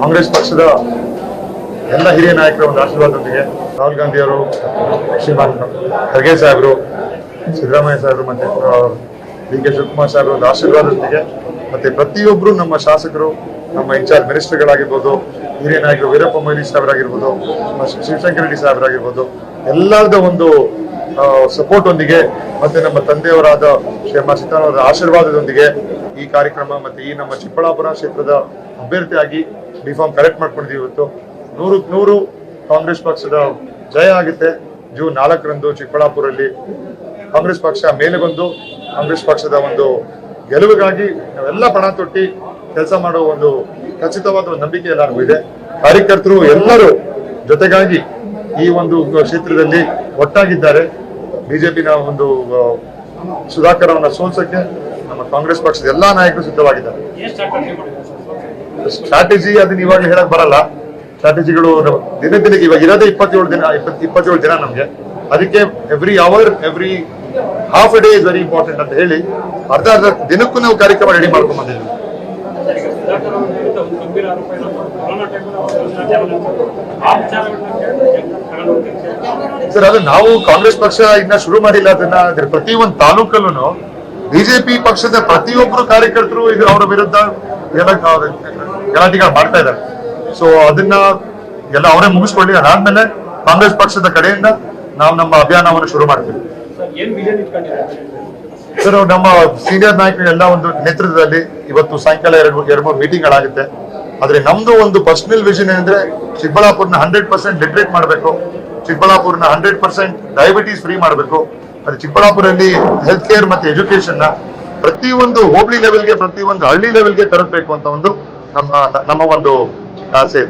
ಕಾಂಗ್ರೆಸ್ ಪಕ್ಷದ ಎಲ್ಲ ಹಿರಿಯ ನಾಯಕರ ಒಂದು ಆಶೀರ್ವಾದದೊಂದಿಗೆ ರಾಹುಲ್ ಗಾಂಧಿ ಅವರು ಶ್ರೀಮಾನ್ ಖರ್ಗೆ ಸಾಹೇಬರು, ಸಿದ್ದರಾಮಯ್ಯ ಸಾಹೇಬರು ಮತ್ತೆ ಡಿ ಕೆ ಶಿವಕುಮಾರ್ ಸಾಹೇಬರು ಒಂದು ಆಶೀರ್ವಾದದೊಂದಿಗೆ ಮತ್ತೆ ಪ್ರತಿಯೊಬ್ಬರು ನಮ್ಮ ಶಾಸಕರು, ನಮ್ಮ ಇನ್ಚಾರ್ಜ್ ಮಿನಿಸ್ಟರ್ಗಳಾಗಿರ್ಬೋದು, ಹಿರಿಯ ನಾಯಕರು ವೀರಪ್ಪ ಮೊಯ್ಲಿ ಸಾಹೇಬರಾಗಿರ್ಬೋದು ಶಿವಶಂಕರ ರೆಡ್ಡಿ ಸಾಹೇಬರಾಗಿರ್ಬೋದು, ಎಲ್ಲರದ ಒಂದು ಸಪೋರ್ಟ್ ಒಂದಿಗೆ ಮತ್ತೆ ನಮ್ಮ ತಂದೆಯವರಾದ ಶ್ರೀ ಸಿದ್ದರಾಮಯ್ಯ ಆಶೀರ್ವಾದದೊಂದಿಗೆ ಈ ಕಾರ್ಯಕ್ರಮ ಮತ್ತೆ ಈ ನಮ್ಮ ಚಿಕ್ಕಬಳ್ಳಾಪುರ ಕ್ಷೇತ್ರದ ಅಭ್ಯರ್ಥಿಯಾಗಿ ಡಿಫಾರ್ಮ್ ಕರೆಕ್ಟ್ ಮಾಡ್ಕೊಂಡಿದ್ದೀವಿ ಇವತ್ತು. ನೂರು ನೂರು ಕಾಂಗ್ರೆಸ್ ಪಕ್ಷದ ಜಯ ಆಗುತ್ತೆ. ಜೂನ್ ನಾಲ್ಕರಂದು ಚಿಕ್ಕಬಳ್ಳಾಪುರಲ್ಲಿ ಕಾಂಗ್ರೆಸ್ ಪಕ್ಷ ಮೇಲೆ ಬಂದು, ಕಾಂಗ್ರೆಸ್ ಪಕ್ಷದ ಒಂದು ಗೆಲುವಿಗಾಗಿ ನಾವೆಲ್ಲ ಪಣ ತೊಟ್ಟಿ ಕೆಲಸ ಮಾಡೋ ಒಂದು ಖಚಿತವಾದ ಒಂದು ನಂಬಿಕೆ ಎಲ್ಲರಿಗೂ ಇದೆ. ಕಾರ್ಯಕರ್ತರು ಎಲ್ಲರೂ ಜೊತೆಗಾಗಿ ಈ ಒಂದು ಕ್ಷೇತ್ರದಲ್ಲಿ ಒಟ್ಟಾಗಿದ್ದಾರೆ. ಬಿಜೆಪಿನ ಒಂದು ಸುಧಾಕರ್ ಅವರನ್ನ ಸೋಲ್ಸಕ್ಕೆ ಕಾಂಗ್ರೆಸ್ ಪಕ್ಷದ ಎಲ್ಲಾ ನಾಯಕರು ಸಿದ್ಧವಾಗಿದ್ದಾರೆ. ಸ್ಟ್ರಾಟಜಿ ಅದನ್ನ ಇವಾಗ ಹೇಳಕ್ ಬರಲ್ಲ. ಸ್ಟ್ರಾಟಜಿಗಳು ದಿನ ದಿನಕ್ಕೆ ಇವಾಗ ಇರೋದೇ ಇಪ್ಪತ್ತೇಳು ದಿನ ಇಪ್ಪತ್ ಇಪ್ಪತ್ತೇಳು ದಿನ ನಮ್ಗೆ. ಅದಕ್ಕೆ every hour every half day is very important ಅಂತ ಹೇಳಿ ಅರ್ಧ ಅರ್ಧ ದಿನಕ್ಕೂ ನಾವು ಕಾರ್ಯಕ್ರಮ ರೆಡಿ ಮಾಡ್ಕೊಂಡ್ ಹೋಗ್ತಿದ್ದಾರೆ ಸರ್ ಅದು ನಾವು ಕಾಂಗ್ರೆಸ್ ಪಕ್ಷ ಇನ್ನ ಶುರು ಮಾಡಿಲ್ಲ ಅದನ್ನ ಅದ್ರ ಪ್ರತಿ ಒಂದು ತಾಲೂಕಲ್ಲೂ ಬಿಜೆಪಿ ಪಕ್ಷದ ಪ್ರತಿಯೊಬ್ಬರು ಕಾರ್ಯಕರ್ತರು ಇದು ಅವರ ವಿರುದ್ಧ ಎಲ್ಲ ಗಲಾಟೆಗಳು ಮಾಡ್ತಾ ಇದ್ದಾರೆ. ಸೊ ಅದನ್ನ ಎಲ್ಲ ಅವರೇ ಮುಗಿಸ್ಕೊಳ್ಳಿ. ಅದಾದ್ಮೇಲೆ ಕಾಂಗ್ರೆಸ್ ಪಕ್ಷದ ಕಡೆಯಿಂದ ನಾವು ನಮ್ಮ ಅಭಿಯಾನವನ್ನು ಶುರು ಮಾಡ್ತೀವಿ. ಸರ್ ನಮ್ಮ ಸೀನಿಯರ್ ನಾಯಕರೆಲ್ಲ ಒಂದು ನೇತೃತ್ವದಲ್ಲಿ ಇವತ್ತು ಸಾಯಂಕಾಲ ಎರಡು ಎರಡು ಮೂರು ಮೀಟಿಂಗ್ಗಳಾಗುತ್ತೆ ಆದ್ರೆ ನಮ್ದು ಒಂದು ಪರ್ಸನಲ್ ವಿಷನ್ ಏನಂದ್ರೆ ಚಿಕ್ಕಬಳ್ಳಾಪುರ್ನ ಹಂಡ್ರೆಡ್ ಪರ್ಸೆಂಟ್ ಲಿಟ್ರೇಟ್ ಮಾಡಬೇಕು. ಚಿಕ್ಕಬಳ್ಳಾಪುರ್ನ ಹಂಡ್ರೆಡ್ ಪರ್ಸೆಂಟ್ ಡಯಾಬಿಟೀಸ್ ಫ್ರೀ ಮಾಡಬೇಕು. ಅದು ಚಿಕ್ಕಬಳ್ಳಾಪುರಲ್ಲಿ ಹೆಲ್ತ್ ಕೇರ್ ಮತ್ತೆ ಎಜುಕೇಶನ್ನ ಪ್ರತಿಯೊಂದು ಹೋಬಳಿ ಲೆವೆಲ್ಗೆ ಪ್ರತಿಯೊಂದು ಹಳ್ಳಿ ಲೆವೆಲ್ಗೆ ತರಬೇಕು ಅಂತ ಒಂದು ನಮ್ಮ ನಮ್ಮ ಒಂದು ಆಸೆ.